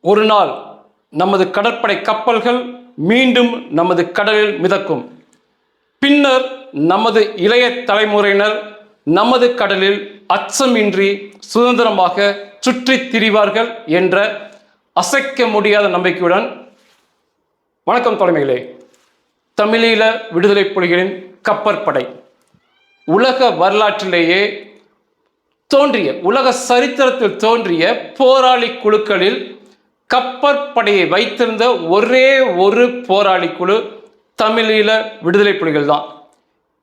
ஒரு நாள் நமது கடற்படை கப்பல்கள் மீண்டும் நமது கடலில் மிதக்கும். பின்னர் நமது இளைய தலைமுறையினர் நமது கடலில் அச்சமின்றி சுதந்திரமாக சுற்றித் திரிவார்கள் என்ற அசைக்க முடியாத நம்பிக்கையுடன் வணக்கம் தலைமைகளே. தமிழீழ விடுதலை புலிகளின் கப்பற்படை. உலக வரலாற்றிலேயே தோன்றிய உலக சரித்திரத்தில் தோன்றிய போராளி குழுக்களில் கப்பற்படையை வைத்திருந்த ஒரே ஒரு போராளி குழு தமிழீழ விடுதலை புலிகள் தான்.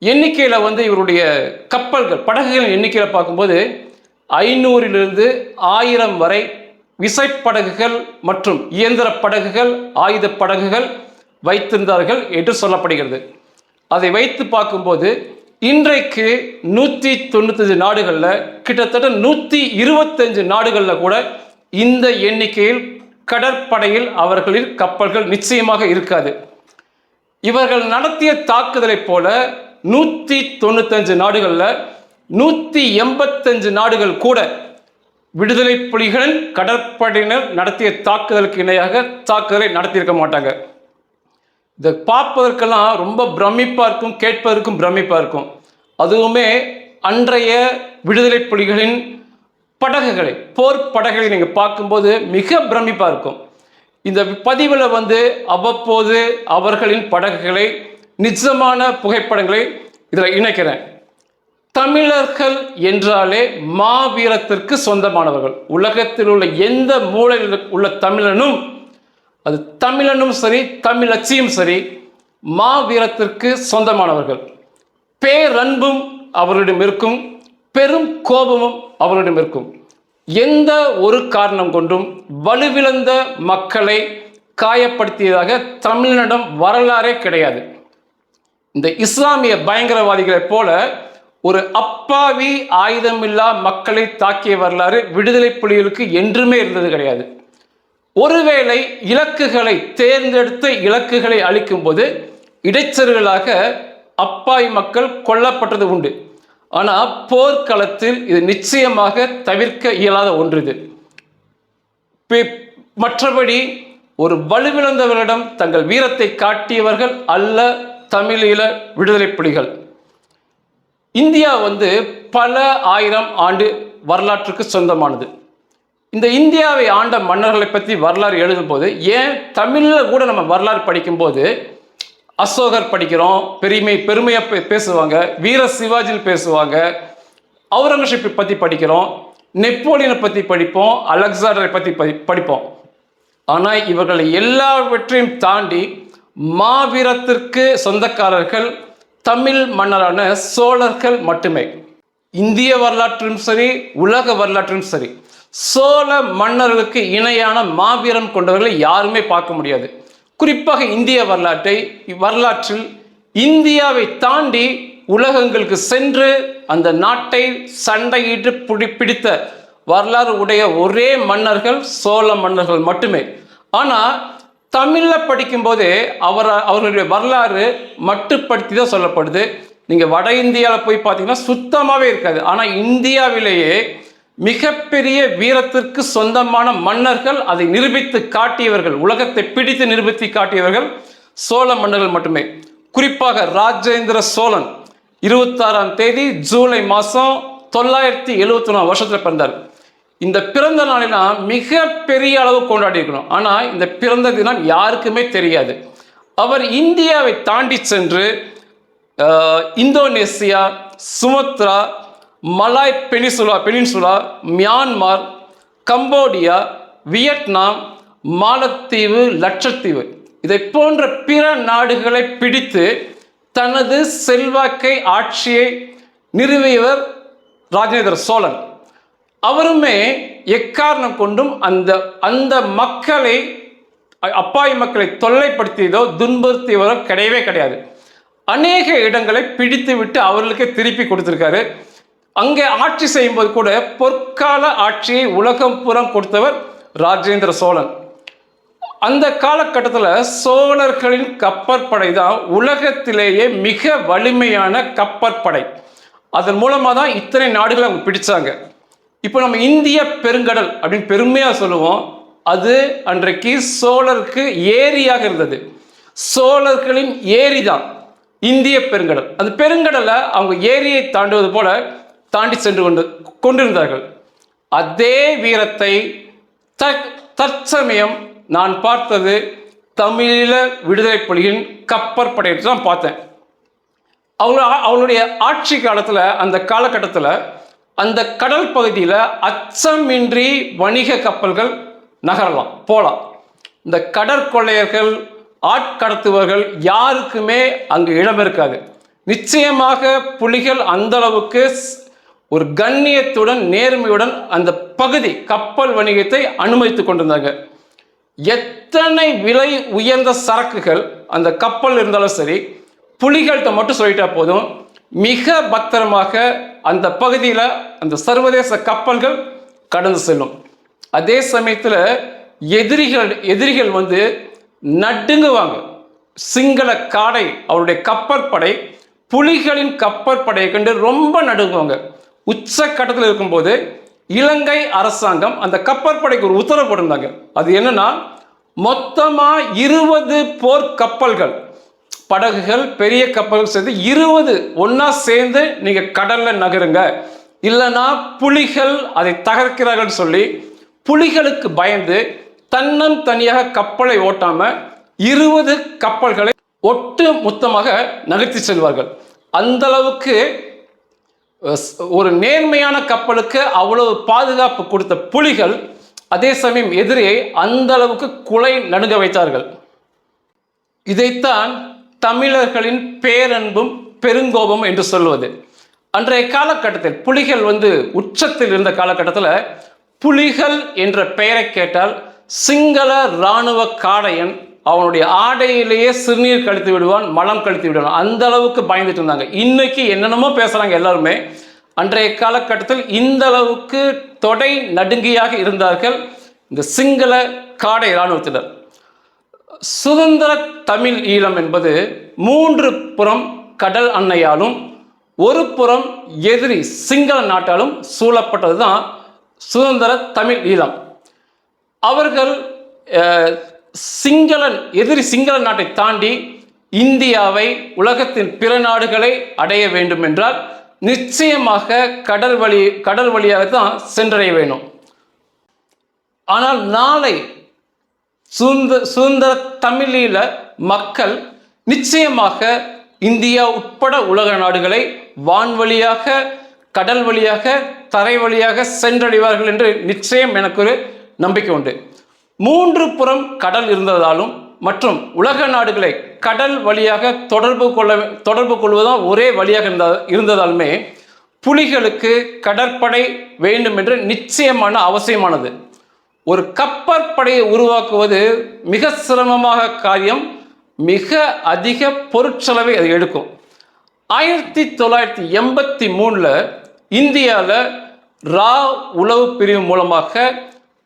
எண்ணிக்கையில் வந்து இவருடைய கப்பல்கள் படகுகளின் எண்ணிக்கையில் பார்க்கும்போது ஐநூறிலிருந்து ஆயிரம் வரை விசைப்படகுகள் மற்றும் இயந்திர படகுகள் ஆயுத படகுகள் வைத்திருந்தார்கள் என்று சொல்லப்படுகிறது. அதை வைத்து பார்க்கும்போது இன்றைக்கு நூற்றி தொண்ணூத்தஞ்சு நாடுகளில் கிட்டத்தட்ட நூற்றி இருபத்தஞ்சு நாடுகளில் கூட இந்த எண்ணிக்கையில் கடற்படையில் அவர்களின் கப்பல்கள் நிச்சயமாக இருக்காது. இவர்கள் நடத்திய தாக்குதலைப் போல நூற்றி தொண்ணூத்தஞ்சு நாடுகளில் நூற்றி எண்பத்தஞ்சு நாடுகள் கூட விடுதலை புலிகளின் கடற்படையினர் நடத்திய தாக்குதலுக்கு இணையாக தாக்குதலை நடத்தியிருக்க மாட்டாங்க. இதை பார்ப்பதற்கெல்லாம் ரொம்ப பிரமிப்பாக இருக்கும் கேட்பதற்கும் பிரமிப்பாக இருக்கும். அதுவுமே அன்றைய விடுதலை புலிகளின் படகுகளை போர் படகுகளை நீங்கள் பார்க்கும்போது மிக பிரமிப்பாக இருக்கும். இந்த பதிவில் வந்து அவ்வப்போது அவர்களின் படகுகளை நிஜமான புகைப்படங்களை இதில் இணைக்கிறேன். தமிழர்கள் என்றாலே மாவீரத்திற்கு சொந்தமானவர்கள். உலகத்தில் உள்ள எந்த மூலையில் உள்ள தமிழனும் அது தமிழனும் சரி தமிழச்சியும் சரி மாவீரத்திற்கு சொந்தமானவர்கள். பேரன்பும் அவர்களிடம் இருக்கும். பெரும் கோபமும் அவர்களிடம் இருக்கும். எந்த ஒரு காரணம் கொண்டும் வலுவிழந்த மக்களை காயப்படுத்தியதாக தமிழனிடம் வரலாறே கிடையாது. இந்த இஸ்லாமிய பயங்கரவாதிகளைப் போல ஒரு அப்பாவி ஆயுதமில்லா மக்களை தாக்கிய வரலாறு விடுதலை புலிகளுக்கு என்றுமே இருந்தது கிடையாது. ஒருவேளை இலக்குகளை தேர்ந்தெடுத்த இலக்குகளை அளிக்கும்போது இடைச்சர்களாக அப்பாவி மக்கள் கொல்லப்பட்டது உண்டு. ஆனால் போர்க்களத்தில் இது நிச்சயமாக தவிர்க்க இயலாத ஒன்று இது மற்றபடி ஒரு வலுவிழந்தவர்களிடம் தங்கள் வீரத்தை காட்டியவர்கள் அல்ல தமிழீழ விடுதலை புலிகள். இந்தியா வந்து பல ஆயிரம் ஆண்டு வரலாற்றுக்கு சொந்தமானது. இந்த இந்தியாவை ஆண்ட மன்னர்களை பற்றி வரலாறு எழுதும்போது ஏன் தமிழில் கூட நம்ம வரலாறு படிக்கும்போது அசோகர் படிக்கிறோம் பெருமை பெருமையாக பே- பேசுவாங்க வீர சிவாஜியில் பேசுவாங்க. அவுரங்கசீப்பை பற்றி படிக்கிறோம் நெப்போலியனை பற்றி படிப்போம் அலெக்சாண்டரை பற்றி படி படிப்போம். ஆனால் இவர்களை எல்லாவற்றையும் தாண்டி மாவீரத்திற்கு சொந்தக்காரர்கள் தமிழ் மன்னரான சோழர்கள் மட்டுமே. இந்திய வரலாற்றிலும் சரி உலக வரலாற்றும் சரி சோழ மன்னர்களுக்கு இணையான மாவீரம் கொண்டவர்களை யாருமே பார்க்க முடியாது. குறிப்பாக இந்திய வரலாற்றை வரலாற்றில் இந்தியாவை தாண்டி உலகங்களுக்கு சென்று அந்த நாட்டை சண்டையிட்டு பிடி பிடித்த வரலாறு உடைய ஒரே மன்னர்கள் சோழ மன்னர்கள் மட்டுமே. ஆனால் தமிழில் படிக்கும்போதே அவர் அவர்களுடைய வரலாறு மட்டுப்படுத்தி தான் சொல்லப்படுது. நீங்கள் வட இந்தியாவில் போய் பார்த்தீங்கன்னா சுத்தமாகவே இருக்காது. ஆனால் இந்தியாவிலேயே மிகப்பெரிய வீரத்திற்கு சொந்தமான மன்னர்கள் அதை நிரூபித்து காட்டியவர்கள் உலகத்தை பிடித்து நிரூபித்து காட்டியவர்கள் சோழ மன்னர்கள் மட்டுமே. குறிப்பாக ராஜேந்திர சோழன் இருபத்தாறாம் தேதி ஜூலை மாதம் தொள்ளாயிரத்தி எழுபத்தி ஒன்றாம் வருஷத்தில் பிறந்தார். இந்த பிறந்த நாளினா மிக பெரிய அளவு கொண்டாடி இருக்கணும் ஆனால் இந்த பிறந்த தினம் யாருக்குமே தெரியாது. அவர் இந்தியாவை தாண்டி சென்று Indonesia Sumatra Malay peninsula peninsula Myanmar Cambodia Vietnam மாலத்தீவு லட்சத்தீவு. இதை போன்ற பிற நாடுகளை பிடித்து தனது செல்வாக்கை ஆட்சியை நிறுவியவர் ராஜேந்திர சோழன். அவருமே எக்காரணம் கொண்டும் அந்த அந்த மக்களை அப்பாவி மக்களை தொல்லைப்படுத்தியதோ துன்புறுத்தியவரோ கிடையவே கிடையாது. அநேக இடங்களை பிடித்து விட்டு அவர்களுக்கே திருப்பி கொடுத்துருக்காரு அங்கே ஆட்சி செய்யும்போது கூட பொற்கால ஆட்சியை உலகம் புறம் கொடுத்தவர் ராஜேந்திர சோழன். அந்த காலகட்டத்தில் சோழர்களின் கப்பற்படை தான் உலகத்திலேயே மிக வலிமையான கப்பற்படை. அதன் மூலமாக தான் இத்தனை நாடுகளை அவங்க பிடிச்சாங்க. இப்போ நம்ம இந்திய பெருங்கடல் அப்படின்னு பெருமையாக சொல்லுவோம். அது அன்றைக்கு சோழருக்கு ஏரியாக இருந்தது. சோழர்களின் ஏரி தான் இந்திய பெருங்கடல். அந்த பெருங்கடலை அவங்க ஏரியை தாண்டுவது போல தாண்டி சென்று கொண்டு கொண்டிருந்தார்கள். அதே வீரத்தை த தற்சமயம் நான் பார்த்தது தமிழீழ விடுதலை புலிகளின் கப்பற்படையை தான் பார்த்தேன். அவங்க அவங்களுடைய ஆட்சி காலத்தில் அந்த காலகட்டத்தில் அந்த கடல் பகுதியில் அச்சமின்றி வணிக கப்பல்கள் நகரலாம் போகலாம் இந்த கடற்கொள்ளையர்கள் ஆட்கடத்துவர்கள் யாருக்குமே அங்கு இடம் இருக்காது. நிச்சயமாக புலிகள் அந்த அளவுக்கு ஸ்- ஒரு கண்ணியத்துடன் நேர்மையுடன் அந்த பகுதி கப்பல் வணிகத்தை அனுமதித்துக் கொண்டிருந்தாங்க. எத்தனை விலை உயர்ந்த சரக்குகள் அந்த கப்பல் இருந்தாலும் சரி புலிகள்கிட்ட மட்டும் சொல்லிட்டா போதும். மிக பத்திரமாக அந்த பகுதியில் அந்த சர்வதேச கப்பல்கள் கடந்து செல்லும். அதே சமயத்தில் எதிரிகள் எதிரிகள் வந்து நடுங்குவாங்க. சிங்கள காடை அவருடைய கப்பற்படை புலிகளின் கப்பற்படையை கண்டு ரொம்ப நடுங்குவாங்க. உச்சக்கட்டத்தில் இருக்கும்போது இலங்கை அரசாங்கம் அந்த கப்பற்படைக்கு ஒரு உத்தரவு போட்டிருந்தாங்க. அது என்னன்னா மொத்தமாக இருபது போர் கப்பல்கள் படகுகள் பெரிய கப்பல்கள் சேர்ந்து இருபது ஒன்றா சேர்ந்து நீங்கள் கடலில் நகருங்க. இல்லைன்னா புலிகள் அதை தகர்க்கிறார்கள் சொல்லி புலிகளுக்கு பயந்து தன்னன் தனியாக கப்பலை ஓட்டாமல் இருபது கப்பல்களை ஒட்டு மொத்தமாக நகர்த்தி செல்வார்கள். அந்த அளவுக்கு ஒரு நேர்மையான கப்பலுக்கு அவ்வளவு பாதுகாப்பு கொடுத்த புலிகள் அதே சமயம் எதிரியை அந்த அளவுக்கு குலை நடுங்க வைத்தார்கள். இதைத்தான் தமிழர்களின் பேரன்பும் பெருங்கோபம் என்று சொல்வது. அன்றைய காலகட்டத்தில் புலிகள் வந்து உச்சத்தில் இருந்த காலகட்டத்தில் புலிகள் என்ற பெயரை கேட்டால் சிங்கள இராணுவ காடையன் அவனுடைய ஆடையிலேயே சிறுநீர் கழித்து விடுவான் மலம் கழித்து விடுவான். அந்த அளவுக்கு பயந்துட்டு இருந்தாங்க. இன்னைக்கு என்னென்னமோ பேசுறாங்க எல்லாருமே. அன்றைய காலகட்டத்தில் இந்த அளவுக்கு தொடை நடுங்கியாக இருந்தார்கள் இந்த சிங்கள காடை இராணுவத்தினர். சுதந்திர தமிழ் ஈழம் என்பது மூன்று புறம் கடல் அன்னையாலும் ஒரு புறம் எதிரி சிங்கள நாட்டாலும் சூழப்பட்டது தான் சுதந்திர தமிழ் ஈழம். அவர்கள் சிங்களன் எதிரி சிங்கள நாட்டை தாண்டி இந்தியாவை உலகத்தின் பிற நாடுகளை அடைய வேண்டும் என்றால் நிச்சயமாக கடல் வழி கடல் வழியாக தான் சென்றடைய வேண்டும். ஆனால் நாளை சுதந்திர சுதந்திர தமிழீழ மக்கள் நிச்சயமாக இந்தியா உட்பட உலக நாடுகளை வான்வழியாக கடல் வழியாக தரை வழியாக சென்றடைவார்கள் என்று நிச்சயம் எனக்கு ஒரு நம்பிக்கை உண்டு. மூன்று புறம் கடல் இருந்ததாலும் மற்றும் உலக நாடுகளை கடல் வழியாக தொடர்பு கொள்ள தொடர்பு கொள்வதும் ஒரே வழியாக இருந்த இருந்ததாலுமே புலிகளுக்கு கடற்படை வேண்டும் என்று நிச்சயமான அவசியமானது. ஒரு கப்பற்படையை உருவாக்குவது மிக சிரமமாக காரியம் மிக அதிக பொருட்செலவை அது எடுக்கும். ஆயிரத்தி தொள்ளாயிரத்தி எண்பத்தி மூணில் இந்தியாவில் ரா உளவு பிரிவு மூலமாக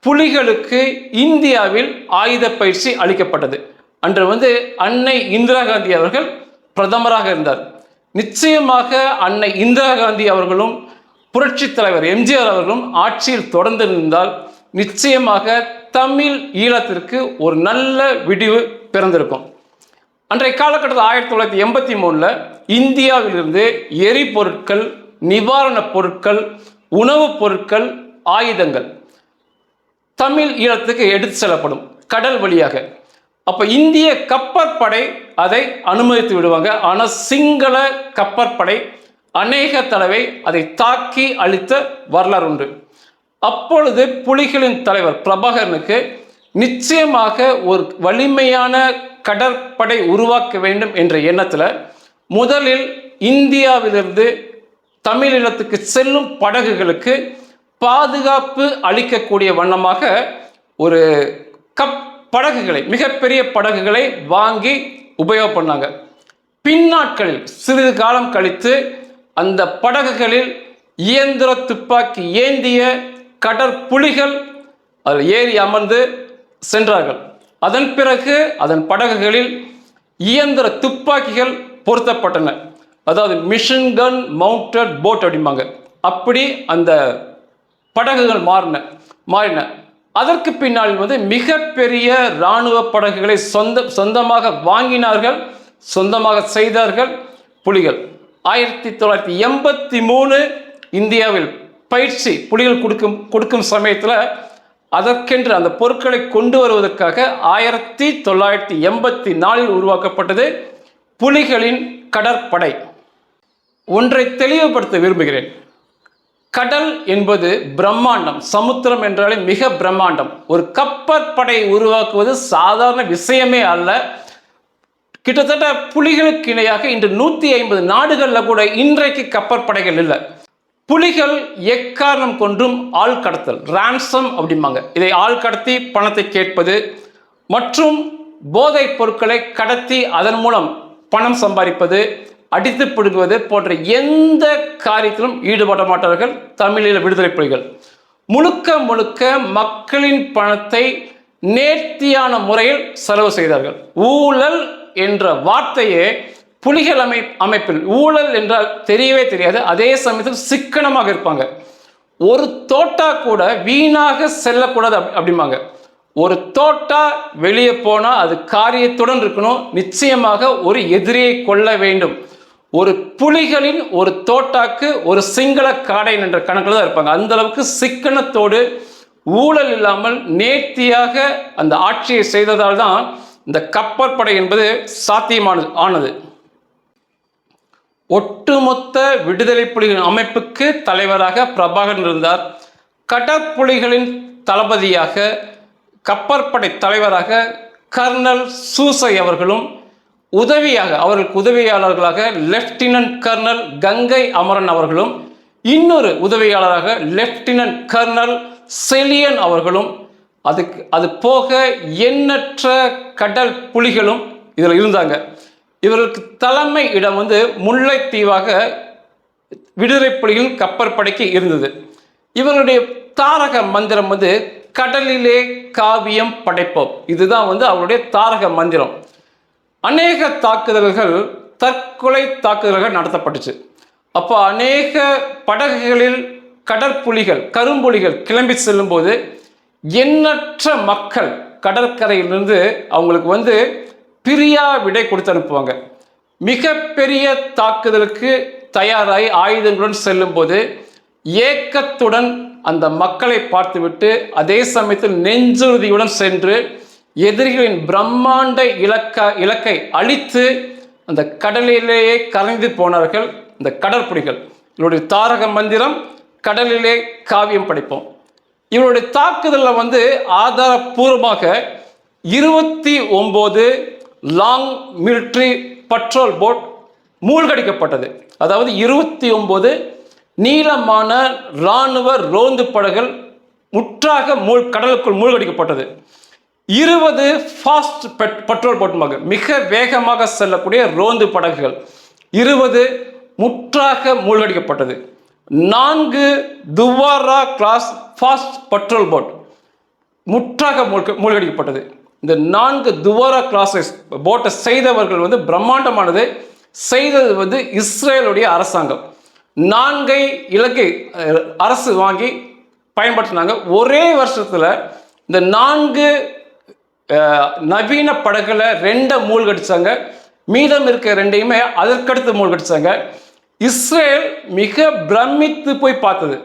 புலிகளுக்கு இந்தியாவில் ஆயுத பயிற்சி அளிக்கப்பட்டது. அன்று வந்து அன்னை இந்திரா காந்தி அவர்கள் பிரதமராக இருந்தார். நிச்சயமாக அன்னை இந்திரா காந்தி அவர்களும் புரட்சித் தலைவர் எம்ஜிஆர் அவர்களும் ஆட்சியில் தொடர்ந்து இருந்தால் நிச்சயமாக தமிழ் ஈழத்திற்கு ஒரு நல்ல விடிவு பிறந்திருக்கும். அன்றைய காலகட்டத்தில் ஆயிரத்தி தொள்ளாயிரத்தி எண்பத்தி மூணில் இந்தியாவிலிருந்து எரிபொருட்கள் நிவாரணப் பொருட்கள் உணவுப் பொருட்கள் ஆயுதங்கள் தமிழ் ஈழத்துக்கு எடுத்து செல்லப்படும் கடல் வழியாக. அப்போ இந்திய கப்பற்படை அதை அனுமதித்து விடுவாங்க. ஆனால் சிங்கள கப்பற்படை அநேக தடவை அதை தாக்கி அழித்த வரலாறு உண்டு. அப்பொழுது புலிகளின் தலைவர் பிரபாகரனுக்கு நிச்சயமாக ஒரு வலிமையான கடற்படை உருவாக்க வேண்டும் என்ற எண்ணத்தில் முதலில் இந்தியாவிலிருந்து தமிழீழத்துக்கு செல்லும் படகுகளுக்கு பாதுகாப்பு அளிக்கக்கூடிய வண்ணமாக ஒரு கப் படகுகளை மிகப்பெரிய படகுகளை வாங்கி உபயோகம் பண்ணாங்க. பின்னாட்களில் சிறிது காலம் கழித்து அந்த படகுகளில் இயந்திர துப்பாக்கி ஏந்திய கடற்புலிகள் அதில் ஏறி அமர்ந்து சென்றார்கள். அதன் பிறகு அதன் படகுகளில் இயந்திர துப்பாக்கிகள் பொருத்தப்பட்டன. அதாவது மிஷின் கன் மவுண்டட் போட் அப்படிம்பாங்க. அப்படி அந்த படகுகள் மாறின மாறின. அதற்கு பின்னால் வந்து மிகப்பெரிய இராணுவ படகுகளை சொந்த சொந்தமாக வாங்கினார்கள் சொந்தமாக செய்தார்கள் புலிகள். ஆயிரத்தி தொள்ளாயிரத்தி எண்பத்தி மூணு இந்தியாவில் பயிற்சி புலிகள் கொடுக்கும் கொடுக்கும் சமயத்தில் அதற்கென்று அந்த பொருட்களை கொண்டு வருவதற்காக ஆயிரத்தி தொள்ளாயிரத்தி எண்பத்தி நாலில் உருவாக்கப்பட்டது புலிகளின் கடற்படை. ஒன்றை தெளிவுபடுத்த விரும்புகிறேன். கடல் என்பது பிரம்மாண்டம் சமுத்திரம் என்றாலே மிக பிரம்மாண்டம். ஒரு கப்பற்படை உருவாக்குவது சாதாரண விஷயமே அல்ல. கிட்டத்தட்ட புலிகளுக்கு இணையாக இன்று நூற்றி ஐம்பது நாடுகளில் கூட இன்றைக்கு கப்பற்படைகள் இல்லை. புலிகள் எக்காரணம் கொன்றும் ஆள் கடத்தல் ரான்சம் அப்படிம்பாங்க. இதை ஆள் கடத்தி பணத்தை கேட்பது மற்றும் போதைப் பொருட்களை கடத்தி அதன் மூலம் பணம் சம்பாதிப்பது அடித்து பிடுங்குவது போன்ற எந்த காரியத்திலும் ஈடுபட மாட்டார்கள் தமிழீழ விடுதலை புலிகள். முழுக்க முழுக்க மக்களின் பணத்தை நேர்த்தியான முறையில் செலவு செய்தார்கள். ஊழல் என்ற வார்த்தையே புலிகள் அமை அமைப்பில் ஊழல் என்றால் தெரியவே தெரியாது. அதே சமயத்தில் சிக்கனமாக இருப்பாங்க. ஒரு தோட்டா கூட வீணாக செல்லக்கூடாது அப்படிம்பாங்க. ஒரு தோட்டா வெளியே போனால் அது காரியத்துடன் இருக்கணும். நிச்சயமாக ஒரு எதிரியை கொள்ள வேண்டும். ஒரு புலிகளின் ஒரு தோட்டாக்கு ஒரு சிங்கள காடை என்ற கணக்கில் தான் இருப்பாங்க. அந்த அளவுக்கு சிக்கனத்தோடு ஊழல் இல்லாமல் நேர்த்தியாக அந்த ஆட்சியை செய்ததால் தான் இந்த கப்பற்படை என்பது சாத்தியமானது ஆனது. ஒட்டுமொத்த விடுதலை புலிகள் அமைப்புக்கு தலைவராக பிரபாகரன் இருந்தார். கடற்புலிகளின் தளபதியாக கப்பற்படை தலைவராக கர்னல் சூசை அவர்களும் உதவியாக அவர்களுக்கு உதவியாளர்களாக லெப்டினன்ட் கர்னல் கங்கை அமரன் அவர்களும் இன்னொரு உதவியாளராக லெப்டினன்ட் கர்னல் செலியன் அவர்களும் அதுக்கு அது போக எண்ணற்ற கடல் புலிகளும் இதில் இருந்தாங்க. இவர்களுக்கு தலைமை இடம் வந்து முல்லைத்தீவாக விடுதலை புலிகளின் கப்பற்படைக்கு இருந்தது. இவருடைய தாரக மந்திரம் வந்து கடலிலே காவியம் படைப்போம். இதுதான் வந்து அவருடைய தாரக மந்திரம். அநேக தாக்குதல்கள் தற்கொலை தாக்குதல்கள் நடத்தப்பட்டுச்சு. அப்போ அநேக படகுகளில் கடற்புலிகள் கரும்புலிகள் கிளம்பி செல்லும்போது எண்ணற்ற மக்கள் கடற்கரையிலிருந்து அவங்களுக்கு வந்து பிரியா விடை கொடுத்து அனுப்புவாங்க. மிகப்பெரிய தாக்குதலுக்கு தயாராகி ஆயுதங்களுடன் செல்லும்போது ஏக்கத்துடன் அந்த மக்களை பார்த்துவிட்டு அதே சமயத்தில் நெஞ்சுறுதியுடன் சென்று எதிரிகளின் பிரம்மாண்ட இலக்க இலக்கை அழித்து அந்த கடலிலேயே கரைந்து போனார்கள் இந்த கடற்புலிகள். இவருடைய தாரக மந்திரம் கடலிலே காவியம் படைப்போம். இவருடைய தாக்குதலில் வந்து ஆதாரபூர்வமாக இருபத்தி ஒம்பது லாங் மிலிட்ரி பட்ரோல் போட் மூழ்கடிக்கப்பட்டது. அதாவது இருபத்தி ஒம்பது நீளமான இராணுவ ரோந்து படகுகள் முற்றாக மூழ் கடலுக்குள் மூழ்கடிக்கப்பட்டது. இருபது ஃபாஸ்ட் பெட் பெட்ரோல் போட்டுமாக மிக வேகமாக செல்லக்கூடிய ரோந்து படகுகள். இருபது முற்றாக மூழ்கடிக்கப்பட்டது. நான்கு Dvora class fast patrol boat முற்றாக மூழ்க மூழ்கடிக்கப்பட்டது. இந்த நான்கு துவாரா கிளாஸஸ் போட்டை செய்தவர்கள் வந்து பிரம்மாண்டமானது. செய்தது வந்து இஸ்ரேலுடைய அரசாங்கம். நான்கை இலங்கை அரசு வாங்கி பயன்படுத்தினாங்க. ஒரே வருஷத்தில் இந்த நான்கு நவீன படகுல ரெண்டை மூழ்கடிச்சாங்க மீதம் இருக்க ரெண்டையுமே அதற்கடுத்து மூழ்கடிச்சாங்க இஸ்ரேல் மிக பிரமித்து போய் பார்த்தது.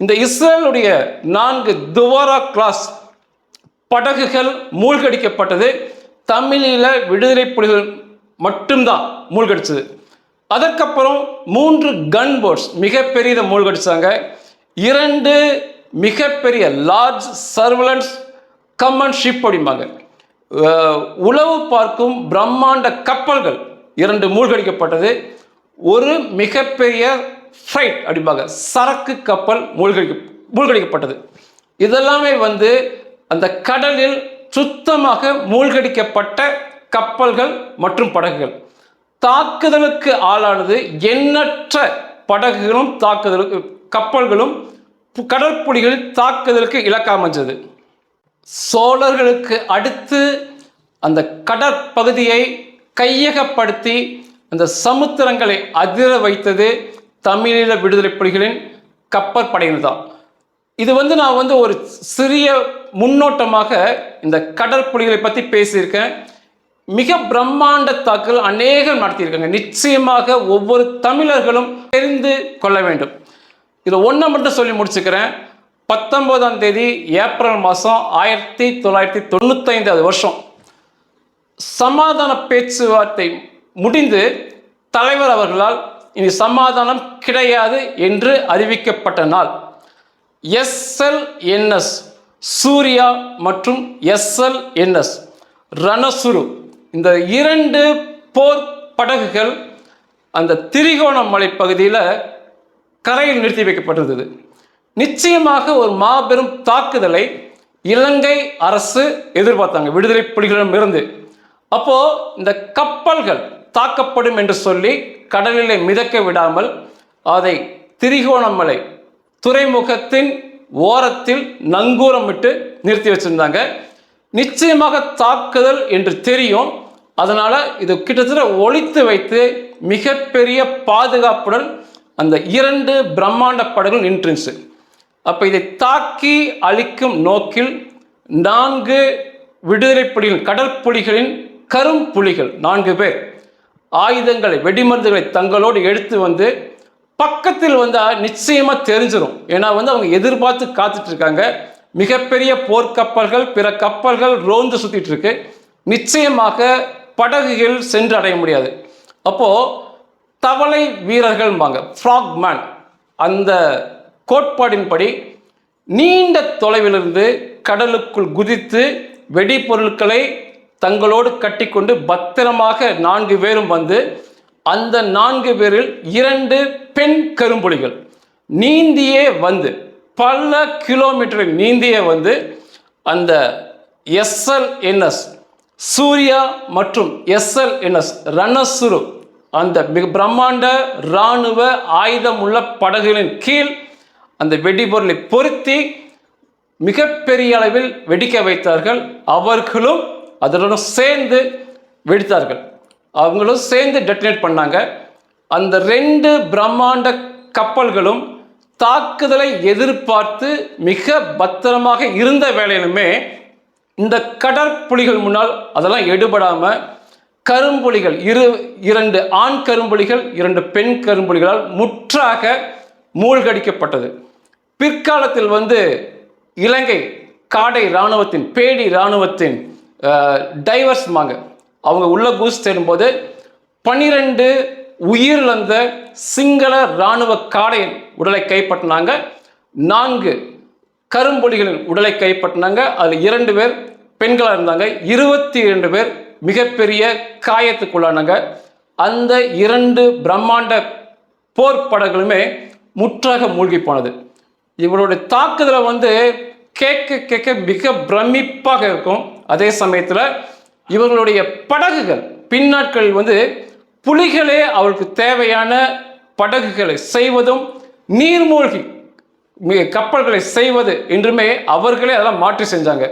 இந்த இஸ்ரேலுடைய நான்கு துவாரா கிளாஸ் படகுகள் மூழ்கடிக்கப்பட்டது தமிழில் விடுதலை புலிகள் மட்டும்தான் மூழ்கடிச்சது அதற்கப்புறம் மூன்று கன் போட்ஸ் மிகப்பெரிய மூழ்கடிச்சாங்க இரண்டு மிகப்பெரிய லார்ஜ் சர்வலன்ஸ் கம்மன் ஷிப் அப்படிம்பாங்க. உளவு பார்க்கும் பிரம்மாண்ட கப்பல்கள் இரண்டு மூழ்கடிக்கப்பட்டது. ஒரு மிகப்பெரிய ஃப்ரைட் அப்படிம்பாங்க. சரக்கு கப்பல் மூழ்கடிக்க மூழ்கடிக்கப்பட்டது. இதெல்லாமே வந்து அந்த கடலில் சுத்தமாக மூழ்கடிக்கப்பட்ட கப்பல்கள் மற்றும் படகுகள். தாக்குதலுக்கு ஆளானது எண்ணற்ற படகுகளும் தாக்குதலுக்கு கப்பல்களும் பு- கடற்புலிகளின் தாக்குதலுக்கு இலக்காமஞ்சது சோழர்களுக்கு அடுத்து அந்த கடற்பகுதியை கையகப்படுத்தி அந்த சமுத்திரங்களை அதிர வைத்தது தமிழீழ விடுதலை புலிகளின் கப்பற்படையினர் தான் இது வந்து நான் வந்து ஒரு சிறிய முன்னோட்டமாக இந்த கடற்புலிகளை பற்றி பேசியிருக்கேன். மிக பிரம்மாண்ட தாக்குதல் அநேகம் நடத்தியிருக்காங்க. நிச்சயமாக ஒவ்வொரு தமிழர்களும் தெரிந்து கொள்ள வேண்டும். இதில் ஒன்றை மட்டும் சொல்லி முடிச்சுக்கிறேன். பத்தொன்பதாம் தேதி ஏப்ரல் மாதம் ஆயிரத்தி தொள்ளாயிரத்தி தொண்ணூத்தைந்தாவது வருஷம். சமாதான பேச்சுவார்த்தை முடிந்து தலைவர் அவர்களால் இனி சமாதானம் கிடையாது என்று அறிவிக்கப்பட்ட நாள். எஸ்எல்என்எஸ் சூர்யா மற்றும் எஸ்எல்என்எஸ் ரணசுரு. இந்த இரண்டு போர் படகுகள் அந்த திரிகோணமலை பகுதியில் கரையில் நிறுத்தி வைக்கப்பட்டிருந்தது. நிச்சயமாக ஒரு மாபெரும் தாக்குதலை இலங்கை அரசு எதிர்பார்த்தாங்க. விடுதலை புலிகளிடம் இருந்து. அப்போ இந்த கப்பல்கள் தாக்கப்படும் என்று சொல்லி கடலிலே மிதக்க விடாமல் அதை திரிகோணமலை துறைமுகத்தின் ஓரத்தில் நங்கூரமிட்டு நிறுத்தி வச்சிருந்தாங்க. நிச்சயமாக தாக்குதல் என்று தெரியும். அதனால் இது கிட்டத்தட்ட ஒழித்து வைத்து மிகப்பெரிய பாதுகாப்புடன் அந்த இரண்டு பிரம்மாண்ட படகுகள் நின்றுச்சு. அப்போ இதை தாக்கி அழிக்கும் நோக்கில் நான்கு விடுதலை புலிகள் கடற்புலிகளின் கரும்புலிகள் நான்கு பேர் ஆயுதங்களை வெடிமருந்துகளை தங்களோடு எடுத்து வந்து பக்கத்தில் வந்தால் நிச்சயமாக தெரிஞ்சிடும் ஏன்னா வந்து அவங்க எதிர்பார்த்து காத்துட்டு இருக்காங்க மிகப்பெரிய போர்க்கப்பல்கள் பிற கப்பல்கள் ரோந்து சுற்றிட்டு இருக்கு நிச்சயமாக படகுகள் சென்று அடைய முடியாது. அப்போது தவளை வீரர்கள்பாங்க ஃப்ராக்மேன் அந்த கோட்பாடின்படி நீண்ட தொலைவிலிருந்து கடலுக்குள் குதித்து வெடிபொருட்களை தங்களோடு கட்டிக்கொண்டு பத்திரமாக நான்கு பேரும் வந்து அந்த நான்கு பேரில் இரண்டு பெண் கரும்புலிகள் நீந்தியே வந்து பல கிலோமீட்டர் நீந்தியே வந்து அந்த எஸ்எல்என்எஸ் சூர்யா மற்றும் எஸ்எல்என்எஸ் ரணசுரு அந்த மிக பிரம்மாண்ட இராணுவ ஆயுதம் உள்ள படகுகளின் கீழ் அந்த வெடிபொருளை பொருத்தி மிகப்பெரிய அளவில் வெடிக்க வைத்தார்கள். அவர்களும் அதனுடன் சேர்ந்து வெடித்தார்கள். அவங்களும் சேர்ந்து டெட்டினேட் பண்ணாங்க. அந்த ரெண்டு பிரம்மாண்ட கப்பல்களும் தாக்குதலை எதிர்பார்த்து மிக பத்திரமாக இருந்த வேளையிலுமே இந்த கடற்புலிகள் முன்னால் அதெல்லாம் எடுபடாமல் கரும்புலிகள் இரு இரண்டு ஆண் கரும்புலிகள் இரண்டு பெண் கரும்புலிகளால் முற்றாக மூழ்கடிக்கப்பட்டது. பிற்காலத்தில் வந்து இலங்கை காடை இராணுவத்தின் பேடி இராணுவத்தின் டைவர்ஸ் மாங்க. அவங்க உள்ள கூஸ் தேடும்போது பனிரெண்டு உயிரிழந்த சிங்கள இராணுவ காடையின் உடலை கைப்பற்றினாங்க. நான்கு கரும்புலிகளின் உடலை கைப்பற்றினாங்க. அதில் இரண்டு பேர் பெண்களாக இருந்தாங்க. இருபத்தி இரண்டு பேர் மிகப்பெரிய காயத்துக்குள்ளானாங்க. அந்த இரண்டு பிரம்மாண்ட போர் படங்களுமே முற்றாக மூழ்கி போனது. இவருடைய தாக்குதலை வந்து கேட்க கேட்க மிக பிரமிப்பாக இருக்கும். அதே சமயத்தில் இவர்களுடைய படகுகள் பின்னாட்களில் வந்து புலிகளே அவருக்கு தேவையான படகுகளை செய்வதும் நீர்மூழ்கி கப்பல்களை செய்வது என்றுமே அவர்களே அதெல்லாம் மாற்றி செஞ்சாங்க.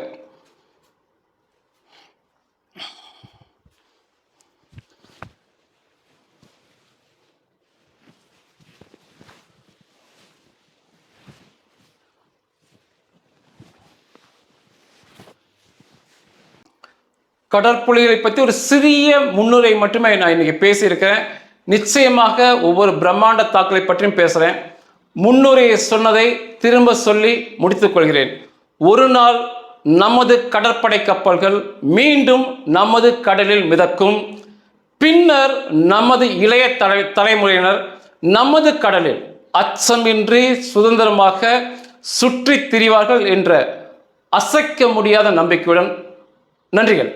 கடற்புலிகளை பற்றி ஒரு சிறிய முன்னுரை மட்டுமே நான் இன்னைக்கு பேசியிருக்கிறேன். நிச்சயமாக ஒவ்வொரு பிரம்மாண்ட தாக்கலை பற்றியும் பேசுகிறேன் முன்னுரையை சொன்னதை திரும்ப சொல்லி முடித்துக் கொள்கிறேன். ஒரு நாள் நமது கடற்படை கப்பல்கள் மீண்டும் நமது கடலில் மிதக்கும். பின்னர் நமது இளைய தலை தலைமுறையினர் நமது கடலில் அச்சமின்றி சுதந்திரமாக சுற்றித் திரிவார்கள் என்ற அசைக்க முடியாத நம்பிக்கையுடன் நன்றிகள்.